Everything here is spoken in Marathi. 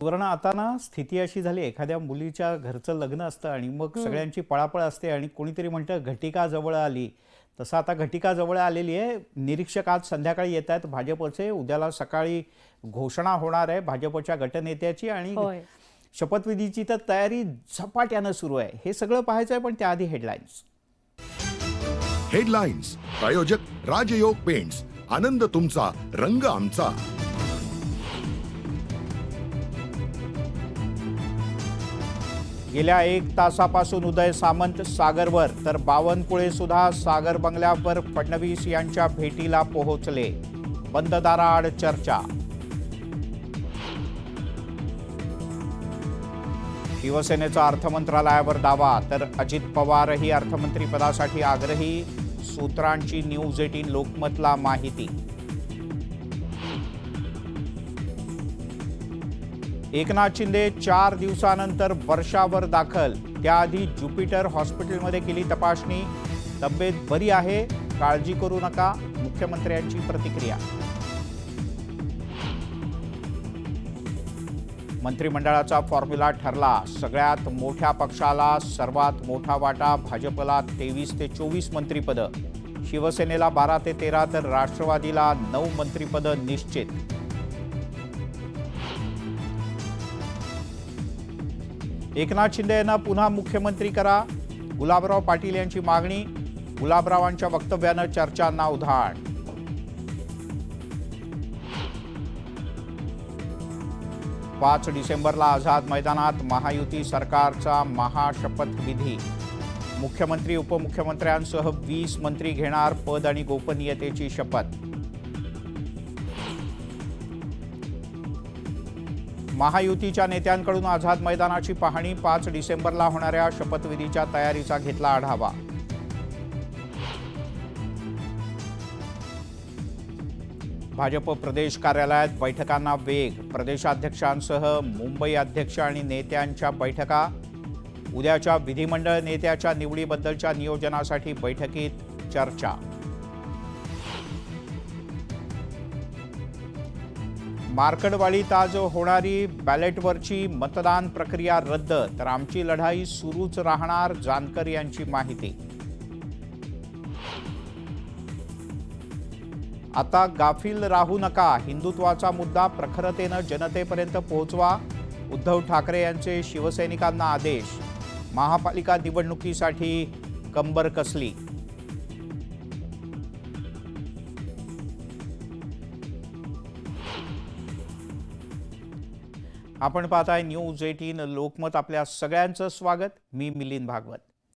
सुवर्ण आता ना स्थिती अशी झाली एखाद्या मुलीच्या घरचं लग्न असतं आणि मग सगळ्यांची पळापळ असते आणि कोणीतरी म्हणतं घटिका जवळ आली. तसं आता घटिका जवळ आलेली आहे. निरीक्षक आज संध्याकाळी येत आहेत भाजपचे. उद्याला सकाळी घोषणा होणार आहे भाजपच्या गटनेत्याची आणि शपथविधीची तर तयारी झपाट्यानं सुरू आहे. हे सगळं पाहायचं आहे पण त्याआधी हेडलाईन्स. हेडलाईन्स प्रायोजक राजयोग पेंट्स. आनंद तुमचा रंग आमचा. गेल्या एक तासापासून उदय सामंत सागरवर तर बावनकुळे सुद्धा सागर बंगल्यावर फडणवीस यांच्या भेटीला पोहोचले. बंद दाराआड चर्चा. शिवसेनेचा अर्थमंत्रालयावर दावा तर अजित पवारही अर्थमंत्रीपदासाठी आग्रही सूत्रांची न्यूज एटीन लोकमतला माहिती. एकनाथ शिंदे चार दिवसानंतर वर्षावर दाखल. त्याआधी ज्युपिटर हॉस्पिटलमध्ये केली तपासणी. तब्येत बरी आहे काळजी करू नका मुख्यमंत्र्यांची प्रतिक्रिया. मंत्रिमंडळाचा फॉर्म्युला ठरला. सगळ्यात मोठ्या पक्षाला सर्वात मोठा वाटा भाजपला तेवीस ते चोवीस मंत्रिपदं. शिवसेनेला बारा ते तेरा तर राष्ट्रवादीला नऊ मंत्रिपदं निश्चित. एकनाथ शिंदे यांना पुन्हा मुख्यमंत्री करा. गुलाबराव पाटील यांची मागणी गुलाबरावांच्या वक्तव्यानं चर्चांना उधाण. पाच डिसेंबरला आझाद मैदानात महायुती सरकारचा महाशपथविधी मुख्यमंत्री उपमुख्यमंत्र्यांसह वीस मंत्री घेणार पद आणि गोपनीयतेची शपथ. महायुतीच्या नेत्यांकडून आझाद मैदानाची पाहणी पाच डिसेंबरला होणाऱ्या शपथविधीच्या तयारीचा घेतला आढावा. भाजप प्रदेश कार्यालयात बैठकांना वेग प्रदेशाध्यक्षांसह मुंबई अध्यक्ष आणि नेत्यांच्या बैठका. उद्याच्या विधिमंडळ नेत्याच्या निवडीबद्दलच्या नियोजनासाठी बैठकीत चर्चा. मार्कडवाडीत आज होणारी बॅलेटवरची मतदान प्रक्रिया रद्द तर आमची लढाई सुरूच राहणार जानकर यांची माहिती. आता गाफील राहू नका हिंदुत्वाचा मुद्दा प्रखरतेनं जनतेपर्यंत पोहोचवा उद्धव ठाकरे यांचे शिवसैनिकांना आदेश महापालिका निवडणुकीसाठी कंबर कसली? आपण पाहताय न्यूज एटीन लोकमत आपल्या सगळ्यांचं स्वागत. मी मिलिंद भागवत.